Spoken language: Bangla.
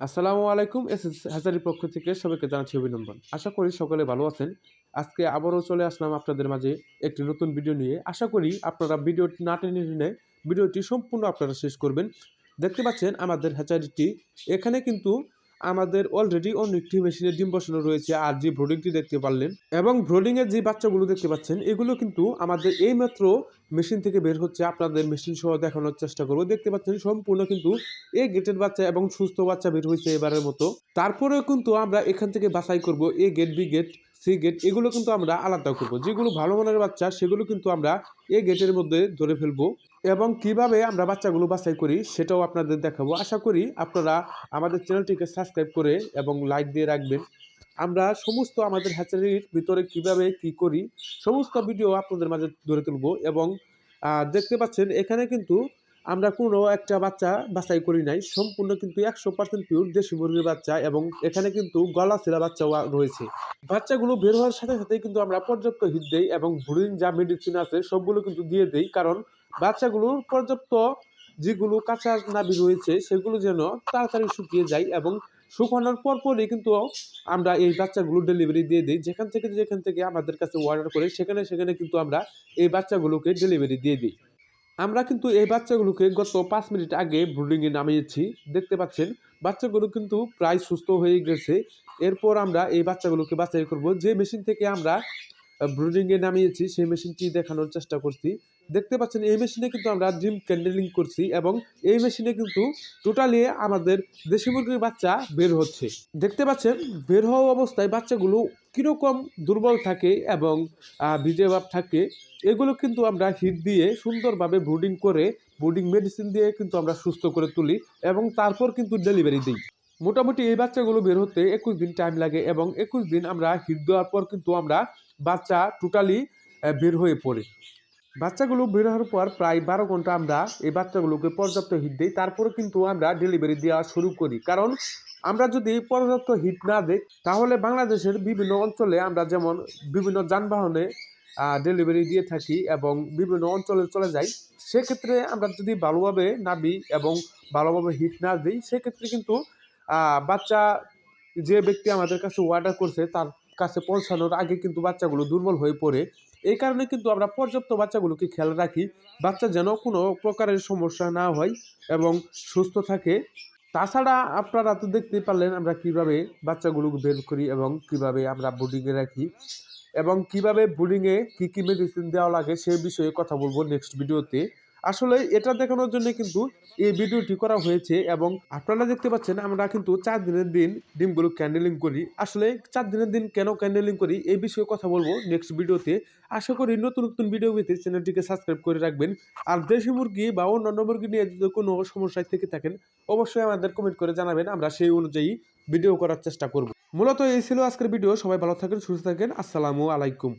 আসসালামু আলাইকুম, এস এস হাজারির পক্ষ থেকে সবাইকে জানাচ্ছি অভিনন্দন। আশা করি সকলে ভালো আছেন। আজকে আবারও চলে আসলাম আপনাদের মাঝে একটি নতুন ভিডিও নিয়ে। আশা করি আপনারা ভিডিওটি না টেনে টেনে ভিডিওটি সম্পূর্ণ আপনারা শেষ করবেন। দেখতে পাচ্ছেন আমাদের হ্যাচারিটি এখানে কিন্তু আমাদের অলরেডি অন্য একটি মেশিনের ডিম বসানো রয়েছে আর যে ব্রোডিংটি দেখতে পারলেন এবং ব্রোডিংয়ের যে বাচ্চাগুলো দেখতে পাচ্ছেন, এগুলো কিন্তু আমাদের এই মাত্র মেশিন থেকে বের হচ্ছে। আপনাদের মেশিন সহ দেখানোর চেষ্টা করব। দেখতে পাচ্ছেন সম্পূর্ণ কিন্তু এই গেটের বাচ্চা এবং সুস্থ বাচ্চা বের হয়েছে এবারের মতো। তারপরেও কিন্তু আমরা এখান থেকে বাছাই করব A gate B gate C gate এগুলো কিন্তু আমরা আলাদা করব। যেগুলো ভালো মানের বাচ্চা, সেগুলো কিন্তু আমরা এ গেটের মধ্যে ধরে ফেলব এবং কীভাবে আমরা বাচ্চাগুলো বাছাই করি সেটাও আপনাদের দেখাবো। আশা করি আপনারা আমাদের চ্যানেলটিকে সাবস্ক্রাইব করে এবং লাইক দিয়ে রাখবেন। আমরা সমস্ত আমাদের হ্যাচারির ভিতরে কীভাবে কি করি, সমস্ত ভিডিও আপনাদের মাঝে ধরে তুলবো এবং দেখতে পাচ্ছেন এখানে কিন্তু আমরা কোনো একটা বাচ্চা বাছাই করি নাই। সম্পূর্ণ কিন্তু একশো পার্সেন্ট পিওর দেশি মুরগির বাচ্চা এবং এখানে কিন্তু গলা ছেঁড়া বাচ্চাও রয়েছে। বাচ্চাগুলো বের হওয়ার সাথে সাথে কিন্তু আমরা পর্যাপ্ত হিট দেই এবং ব্রুডিং যা মেডিসিন আছে সবগুলো কিন্তু দিয়ে দেই কারণ বাচ্চাগুলোর পর্যাপ্ত যেগুলো কাঁচা নাবি রয়েছে সেগুলো যেন তাড়াতাড়ি শুকিয়ে যায় এবং শুকানোর পর পরই কিন্তু আমরা এই বাচ্চাগুলো ডেলিভারি দিয়ে দিই। যেখান থেকে যেখান থেকে আমাদের কাছে অর্ডার করে সেখানে সেখানে কিন্তু আমরা এই বাচ্চাগুলোকে ডেলিভারি দিয়ে দিই। আমরা কিন্তু এই বাচ্চাগুলোকে গত পাঁচ মিনিট আগে ব্রুডিংয়ে নামিয়েছি। দেখতে পাচ্ছেন, বাচ্চাগুলো কিন্তু প্রায় সুস্থ হয়ে গেছে। এরপর আমরা এই বাচ্চাগুলোকে বাছাই করব। যে মেশিন থেকে আমরা ব্রুডিংয়ে নামিয়েছি, সেই মেশিনটি দেখানোর চেষ্টা করছি। দেখতে পাচ্ছেন, এই মেশিনে কিন্তু আমরা ড্রিম ক্যান্ডেলিং করছি এবং এই মেশিনে কিন্তু টোটালি আমাদের দেশি মুরগির বাচ্চা বের হচ্ছে। দেখতে পাচ্ছেন, বের হওয়া অবস্থায় বাচ্চাগুলো কীরকম দুর্বল থাকে এবং ভিজে ভাব থাকে, এগুলো কিন্তু আমরা হিট দিয়ে সুন্দরভাবে ব্রুডিং করে ব্রুডিং মেডিসিন দিয়ে কিন্তু আমরা সুস্থ করে তুলি এবং তারপর কিন্তু ডেলিভারি দিই। মোটামুটি এই বাচ্চাগুলো বের হতে একুশ দিন টাইম লাগে এবং একুশ দিন আমরা হিট দেওয়ার পর কিন্তু আমরা বাচ্চা টোটালি বের হয়ে পড়ে। বাচ্চাগুলো বের হওয়ার পর প্রায় বারো ঘণ্টা আমরা এই বাচ্চাগুলোকে পর্যাপ্ত হিট দিই, তারপরে কিন্তু আমরা ডেলিভারি দেওয়া শুরু করি। কারণ আমরা যদি পর্যাপ্ত হিট না দিই, তাহলে বাংলাদেশের বিভিন্ন অঞ্চলে আমরা যেমন বিভিন্ন যানবাহনে ডেলিভারি দিয়ে থাকি এবং বিভিন্ন অঞ্চলে চলে যাই, সেক্ষেত্রে আমরা যদি ভালোভাবে নাবি এবং ভালোভাবে হিট না দিই, সেক্ষেত্রে কিন্তু বাচ্চা যে ব্যক্তি আমাদের কাছে অর্ডার করছে, তার কাছে পৌঁছানোর আগে কিন্তু বাচ্চাগুলো দুর্বল হয়ে পড়ে। এই কারণে কিন্তু আমরা পর্যাপ্ত বাচ্চাগুলোকে খেয়াল রাখি। বাচ্চা যেন কোনো প্রকারের সমস্যা না হয় এবং সুস্থ থাকে। তাছাড়া আপনারা তো দেখতেই পারলেন আমরা কীভাবে বাচ্চাগুলোকে বের করি এবং কীভাবে আমরা বোর্ডিংয়ে রাখি এবং কীভাবে বোর্ডিংয়ে কী কী মেডিসিন দেওয়া লাগে সে বিষয়ে কথা বলব নেক্সট ভিডিওতে আসলে এটা দেখানোর জন্য কিন্তু এই ভিডিওটি করা হয়েছে এবং আপনারা দেখতে পাচ্ছেন আমরা কিন্তু চার দিনের দিন ডিমগুলো ক্যান্ডেলিং করি। আসলে চার দিনের দিন কেন ক্যান্ডেলিং করি এই বিষয়ে কথা বলব নেক্সট ভিডিওতে। আশা করি নতুন নতুন ভিডিও পেতে চ্যানেলটিকে সাবস্ক্রাইব করে রাখবেন। আর দেশি মুরগি বা অন্যান্য মুরগি নিয়ে যদি কোনো সমস্যায় থেকে থাকেন, অবশ্যই আমাদের কমেন্ট করে জানাবেন। আমরা সেই অনুযায়ী ভিডিও করার চেষ্টা করব। মূলত এই ছিল আজকের ভিডিও সবাই ভালো থাকেন, সুস্থ থাকেন। আসসালামু আলাইকুম।